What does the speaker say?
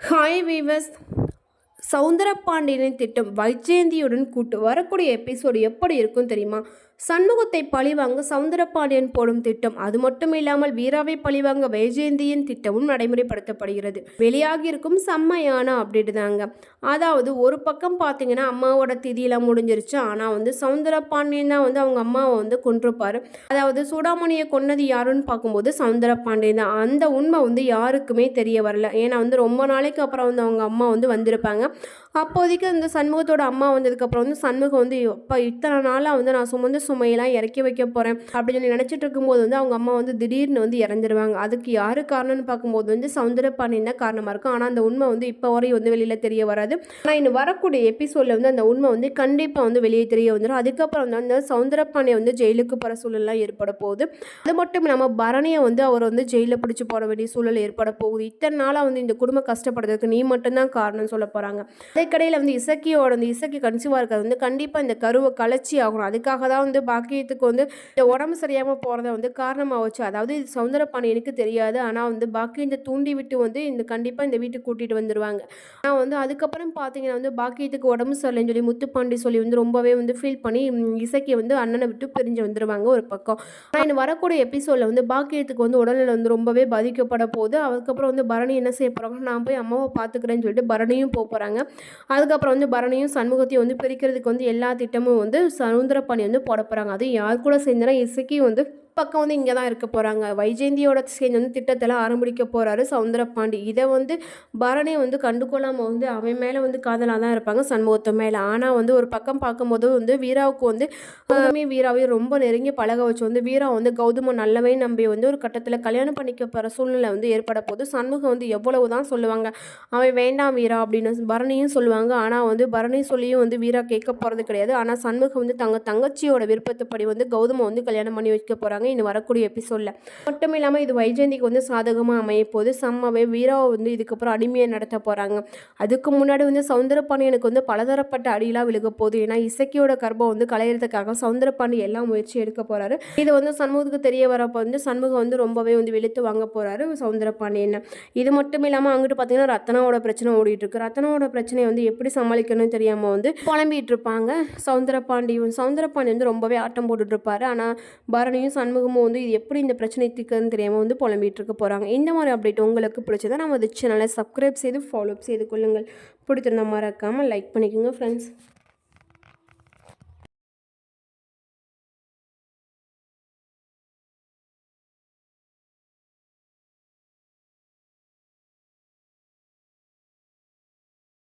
Hi viewers சவுந்தரபாண்டியனின் திட்டம் வைஜெயந்தியுடன் கூட்டு வரக்கூடிய எபிசோடு எப்படி இருக்கும் தெரியுமா? சண்முகத்தை பழிவாங்க சவுந்தரபாண்டியன் போடும் திட்டம். அது மட்டும் இல்லாமல் வீராவை பழிவாங்க வைஜெயந்தியின் திட்டமும் நடைமுறைப்படுத்தப்படுகிறது. வெளியாகி இருக்கும் செம்மையான அப்டேட் தாங்க. அதாவது ஒரு பக்கம் பார்த்தீங்கன்னா அம்மாவோட திதியெல்லாம் முடிஞ்சிருச்சு. ஆனால் வந்து சவுந்தரபாண்டியன் தான் வந்து அவங்க அம்மாவை வந்து கொன்றுப்பார். அதாவது சூடாமணியை கொன்னது யாருன்னு பார்க்கும்போது சவுந்தரபாண்டியன் தான். அந்த உண்மை வந்து யாருக்குமே தெரிய வரல. ஏன்னா வந்து ரொம்ப நாளைக்கு அப்புறம் வந்து அவங்க அம்மா வந்து வந்திருப்பாங்க. அப்போதைக்கு அந்த சண்முகத்தோட அம்மா வந்ததுக்கப்புறம் வந்து சண்முகம் வந்து இப்போ இத்தனை நாளாக வந்து நான் சுமந்து சுமையெல்லாம் இறக்கி வைக்க போகிறேன் அப்படின்னு சொல்லி நினச்சிட்டு இருக்கும்போது வந்து அவங்க அம்மா வந்து திடீர்னு வந்து இறந்துருவாங்க. அதுக்கு யார் காரணம்னு பார்க்கும்போது வந்து சவுந்தரபாண்டியன் தான் காரணமாக இருக்கும். ஆனால் அந்த உண்மை வந்து இப்போ வரையும் வந்து வெளியில் தெரிய வராது. ஆனால் இன்னும் வரக்கூடிய எபிசோடில் வந்து அந்த உண்மை வந்து கண்டிப்பாக வந்து வெளியே தெரிய வந்துடும் அதுக்கப்புறம் வந்து அந்த சவுந்தரபாண்டியன் வந்து ஜெயிலுக்கு போகிற சூழல்லாம் ஏற்பட போகுது. அது மட்டும் இல்லாமல் பரணியை வந்து அவர் வந்து ஜெயிலில் பிடிச்சி போட வேண்டிய சூழல் ஏற்பட போகுது. இத்தனை நாளாக வந்து இந்த குடும்பம் கஷ்டப்படுறதுக்கு நீ மட்டும்தான் காரணம் சொல்ல போகிறாங்க அதுக்கடையில் வந்து இசக்கியோட அந்த இசக்கி கன்சீவாக இருக்கிறது வந்து கண்டிப்பாக இந்த கருவை கலைச்சி ஆகணும் அதுக்காக தான் வந்து பாக்கியத்துக்கு வந்து இந்த உடம்பு சரியாமல் போகிறத வந்து காரணமாக வச்சு அதாவது இது சவுந்தரபாண்டியனுக்கு தெரியாது. ஆனால் வந்து பாக்கியத்தை தூண்டி விட்டு வந்து இந்த கண்டிப்பாக இந்த வீட்டுக்கு கூட்டிகிட்டு வந்துடுவாங்க ஆனால் வந்து அதுக்கப்புறம் பார்த்தீங்கன்னா வந்து பாக்கியத்துக்கு உடம்பு சரியில்லைன்னு சொல்லி முத்துப்பாண்டி சொல்லி வந்து ரொம்பவே வந்து ஃபீல் பண்ணி இசைக்கு வந்து அண்ணனை விட்டு பிரிஞ்சு வந்துடுவாங்க ஒரு பக்கம். ஆனால் இன்னும் வரக்கூடிய எபிசோடில் வந்து பாக்கியத்துக்கு வந்து உடல்நிலை வந்து ரொம்பவே பாதிக்கப்பட போகுது. அதுக்கப்புறம் வந்து பரணி என்ன செய்ய போகிறாங்க நான் போய் அம்மாவை பார்த்துக்கிறேன்னு சொல்லிட்டு பரணியும் போக போகிறாங்க அதுக்கப்புறம் வந்து பரணியும் சண்முகத்தையும் வந்து பிரிக்கிறதுக்கு வந்து எல்லா திட்டமும் வந்து சவுந்தரபாணி வந்து போட போகிறாங்க அது யார் கூட சேர்ந்தனா இசைக்கு வந்து பக்கம் வந்து இங்கே தான் இருக்க போகிறாங்க வைஜெயந்தியோட சேர்ந்து வந்து திட்டத்தெல்லாம் ஆரம்பிக்க போகிறாரு சவுந்தரபாண்டி. இதை வந்து பரணி வந்து கண்டுகொள்ளாமல் வந்து அவன் மேலே வந்து காதலாக தான் இருப்பாங்க சண்முகத்து மேலே. ஆனால் வந்து ஒரு பக்கம் பார்க்கும்போது வந்து வீராவுக்கு வந்து கௌதமி வீராவையும் ரொம்ப நெருங்கி பழக வச்சு வந்து வீரா வந்து கௌதம நல்லவே நம்பி வந்து ஒரு கட்டத்தில் கல்யாணம் பண்ணிக்க போகிற சூழ்நிலை வந்து ஏற்பட போது சண்முகம் வந்து எவ்வளவு தான் சொல்லுவாங்க அவன் வேண்டாம் வீரா அப்படின்னு பரணியும் சொல்லுவாங்க. ஆனால் வந்து பரணி சொல்லியும் வந்து வீரா கேட்க போகிறது கிடையாது. ஆனால் சண்முகம் வந்து தங்க தங்கச்சியோட விருப்பத்துப்படி வந்து கௌதம வந்து கல்யாணம் பண்ணி வைக்க போகிறாங்க இன்னும் வரக்கூடிய எபிசோடில் மட்டும் இல்லாமல் இது வைஜெயந்திக்கு வந்து சாதகமாக அமைய போது செம்மவே வீராவை வந்து இதுக்கப்புறம் அடிமையை நடத்த போகிறாங்க அதுக்கு முன்னாடி வந்து சவுந்தரபாண்டியனுக்கு வந்து பலதரப்பட்ட அடியெல்லாம் விழுக போகுது. ஏன்னா இசக்கியோட கர்ப்பம் வந்து களையிறதுக்காக சவுந்தரபாண்டி எல்லா முயற்சி எடுக்க போகிறாரு இது வந்து சண்முகத்துக்கு தெரிய வரப்போ வந்து சண்முகம் வந்து ரொம்பவே வந்து வெளுத்து வாங்க போகிறாரு சவுந்தரபாண்டியன். இது மட்டும் இல்லாமல் அங்கிட்டு பார்த்தீங்கன்னா ரத்னாவோட பிரச்சனை ஓடிட்டு இருக்கு ரத்னாவோட பிரச்சனையை வந்து எப்படி சமாளிக்கணும்னு தெரியாமல் வந்து புலம்பிட்டு இருப்பாங்க சவுந்தரபாண்டியும். சவுந்தரபாண்டி வந்து ரொம்பவே ஆட்டம் போட்டுட்டு இருப்பாரு. ஆனால் பரணியும் சண்முகமும் வந்து இது எப்படி இந்த பிரச்சனை தீர்க்குதுன்னு தெரியாமல் வந்து புலம்பிகிட்டு இருக்க போகிறாங்க இந்த மாதிரி அப்டேட் உங்களுக்கு பிடிச்சதா நம்ம சேனலை சப்ஸ்கிரைப் செய்து ஃபாலோ செய்து கொள்ளுங்கள். பிடிச்சிருந்தா மறக்காமல் லைக் பண்ணிக்கோங்க ஃப்ரெண்ட்ஸ்